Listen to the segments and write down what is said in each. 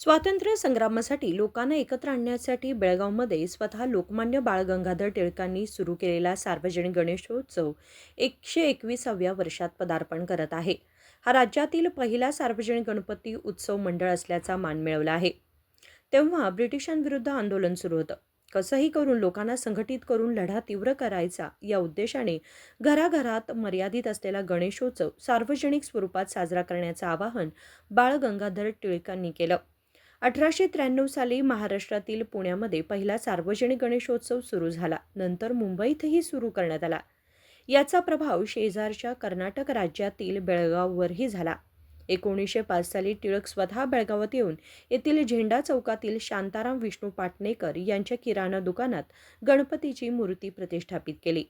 स्वातंत्र्य संग्रामासाठी लोकांना एकत्र आणण्यासाठी बेळगावमध्ये स्वतः लोकमान्य बाळ गंगाधर टिळकांनी सुरू केलेला सार्वजनिक गणेशोत्सव एकशे एकविसाव्या वर्षात पदार्पण करत आहे. हा राज्यातील पहिला सार्वजनिक गणपती उत्सव मंडळ असल्याचा मान मिळवला आहे. तेव्हा ब्रिटिशांविरुद्ध आंदोलन सुरू होतं. कसंही करून लोकांना संघटित करून लढा तीव्र करायचा या उद्देशाने घराघरात मर्यादित असलेला गणेशोत्सव सार्वजनिक स्वरूपात साजरा करण्याचं आवाहन बाळ गंगाधर टिळकांनी केलं. अठराशे त्र्याण्णव साली महाराष्ट्रातील पुण्यामध्ये पहिला सार्वजनिक गणेशोत्सव सुरू झाला. नंतर मुंबईतही सुरू करण्यात आला. याचा प्रभाव शेजारच्या कर्नाटक राज्यातील बेळगाववरही झाला. एकोणीसशे पाच साली टिळक स्वतः बेळगावात येऊन येथील झेंडा चौकातील शांताराम विष्णू पाटणेकर यांच्या किराणा दुकानात गणपतीची मूर्ती प्रतिष्ठापित केली.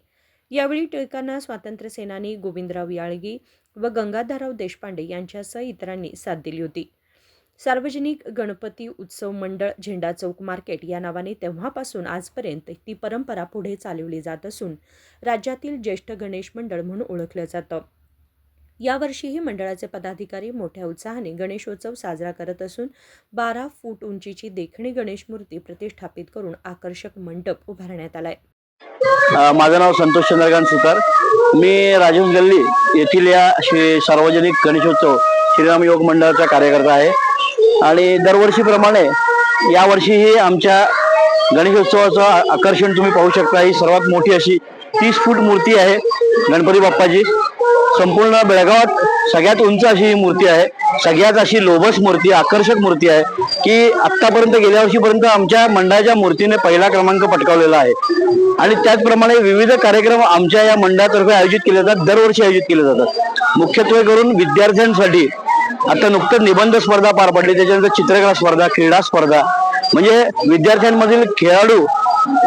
यावेळी टिळकांना स्वातंत्र्यसेनानी गोविंदराव याळगी व गंगाधरराव देशपांडे यांच्यासह इतरांनी साथ दिली होती. सार्वजनिक गणपती उत्सव मंडळ झेंडा चौक मार्केट या नावाने तेव्हापासून आजपर्यंत ती परंपरा पुढे चालवली जात असून राज्यातील ज्येष्ठ गणेश मंडळ म्हणून ओळखलं जातं. यावर्षीही मंडळाचे पदाधिकारी मोठ्या उत्साहाने गणेशोत्सव साजरा करत असून बारा फूट उंचीची देखणी गणेश मूर्ती प्रतिष्ठापित करून आकर्षक मंडप उभारण्यात आलाय. माझं नाव संतोष चंद्रकांत सुतार. मी राजेश गल्ली येथील या श्री सार्वजनिक गणेशोत्सव श्रीराम योग मंडळाचा कार्यकर्ता आहे. आणि दरवर्षीप्रमाणे यावर्षीही आमच्या गणेशोत्सवाचं आकर्षण तुम्ही पाहू शकता. ही सर्वात मोठी अशी तीस फूट मूर्ती आहे गणपती बाप्पाची. संपूर्ण बेळगावात सगळ्यात उंच अशी ही मूर्ती आहे. सगळ्यात अशी लोभस मूर्ती आकर्षक मूर्ती आहे की आत्तापर्यंत गेल्या वर्षीपर्यंत आमच्या मंडळाच्या मूर्तीने पहिला क्रमांक पटकावलेला आहे. आणि त्याचप्रमाणे विविध कार्यक्रम आमच्या या मंडळातर्फे आयोजित केले जातात दरवर्षी आयोजित केले जातात. मुख्यत्वे करून विद्यार्थ्यांसाठी आता नुकतंच निबंध स्पर्धा पार पडली त्याच्यानंतर चित्रकला स्पर्धा क्रीडा स्पर्धा. म्हणजे विद्यार्थ्यांमधील खेळाडू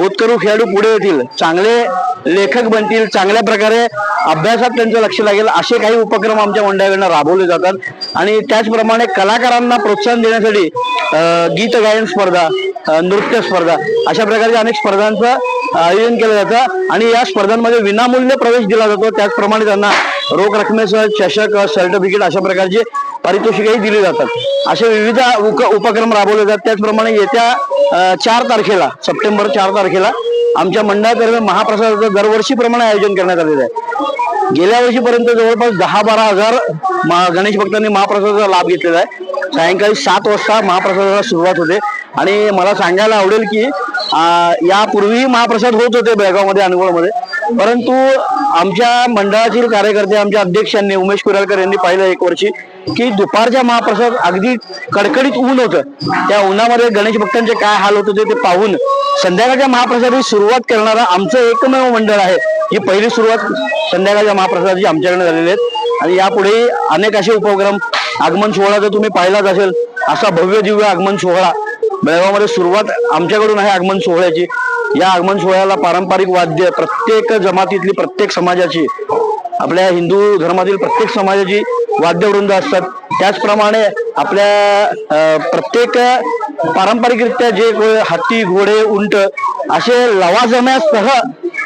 उत्करू खेळाडू पुढे येतील. चांगले लेखक बनतील चांगल्या प्रकारे अभ्यासात त्यांचं लक्ष लागेल असे काही उपक्रम आमच्या मंडळाकडनं राबवले जातात. आणि त्याचप्रमाणे कलाकारांना प्रोत्साहन देण्यासाठी गीत गायन स्पर्धा नृत्य स्पर्धा अशा प्रकारच्या अनेक स्पर्धांचं आयोजन केलं जातं. आणि या स्पर्धांमध्ये विनामूल्य प्रवेश दिला जातो. त्याचप्रमाणे त्यांना रोख रकमेसह चषक सर्टिफिकेट अशा प्रकारचे पारितोषिकही दिली जातात. असे विविध उक- उपक्रम राबवले जातात. त्याचप्रमाणे येत्या चार तारखेला सप्टेंबर चार तारखेला आमच्या मंडळातर्फे महाप्रसादाचं दरवर्षीप्रमाणे आयोजन करण्यात आलेलं आहे. गेल्या वर्षीपर्यंत जवळपास दहा बारा हजार मा- गणेश भक्तांनी महाप्रसादाचा लाभ घेतलेला आहे. सायंकाळी सात वाजता महाप्रसादाला सुरुवात होते. आणि मला सांगायला आवडेल की यापूर्वी महाप्रसाद होत होते बेळगावमध्ये अनगोळमध्ये परंतु आमच्या मंडळातील कार्यकर्ते आमच्या अध्यक्षांनी उमेश कुरालकर यांनी पाहिलं एक वर्षी की दुपारच्या महाप्रसाद अगदी कडकडीत ऊन होतं. त्या उन्हामध्ये गणेश भक्तांचे काय हाल होत होते ते पाहून संध्याकाळच्या महाप्रसादाची सुरुवात करणारा आमचं एकमेव मंडळ आहे. ही पहिली सुरुवात संध्याकाळच्या महाप्रसादाची आमच्याकडे झालेली आहेत आणि यापुढे अनेक असे उपक्रम आगमन सोहळा जर तुम्ही पाहिलाच असेल असा भव्य दिव्य आगमन सोहळा बेळगावमध्ये सुरुवात आमच्याकडून आहे आगमन सोहळ्याची. या आगमन सोहळ्याला पारंपरिक वाद्य प्रत्येक जमातीतली प्रत्येक समाजाची आपल्या हिंदू धर्मातील प्रत्येक समाजाची वाद्यवृंद असतात. त्याचप्रमाणे आपल्या प्रत्येक पारंपरिकरित्या जे हत्ती घोडे उंट असे लवाजम्यासह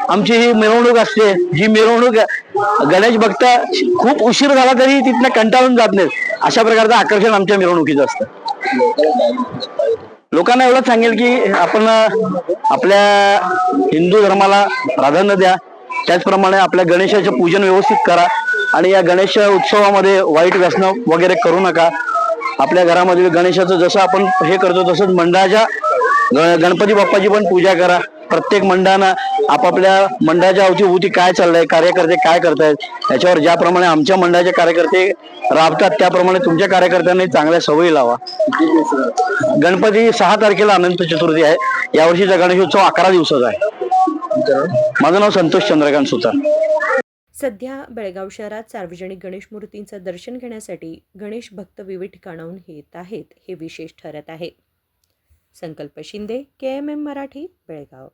आमची ही मिरवणूक असते. जी मिरवणूक गणेश भक्त खूप उशीर झाला तरी तिथनं कंटाळून जात नाहीत. अशा प्रकारचं आकर्षण आमच्या मिरवणुकीचं असतं. लोकांना एवढंच सांगेल की आपण आपल्या हिंदू धर्माला प्राधान्य द्या. त्याचप्रमाणे आपल्या गणेशाचं पूजन व्यवस्थित करा आणि या गणेश उत्सवामध्ये वाईट व्यसनं वगैरे करू नका. आपल्या घरामध्ये गणेशाचं जसं आपण हे करतो तसंच मंडळाच्या ग- गणपती बाप्पाची पण पूजा करा. प्रत्येक मंडळानं आपापल्या मंडळाच्या अवतीभोवती काय चाललंय कार्यकर्ते काय करतायत याच्यावर ज्याप्रमाणे आमच्या मंडळाचे कार्यकर्ते राबतात त्याप्रमाणे तुमच्या कार्यकर्त्यांनी चांगल्या सवयी लावा. गणपती सहा तारखेला अनंत चतुर्थी आहे. यावर्षीचा गणेशोत्सव अकरा दिवसाचा आहे. माझं नाव संतोष चंद्रकांत सुतार. सध्या बेळगाव शहरात सार्वजनिक गणेश मूर्तींचं दर्शन घेण्यासाठी गणेश भक्त विविध ठिकाणाहून येत आहेत हे विशेष ठरत आहे. Sankalp Shinde K M M Marathi Belgaum.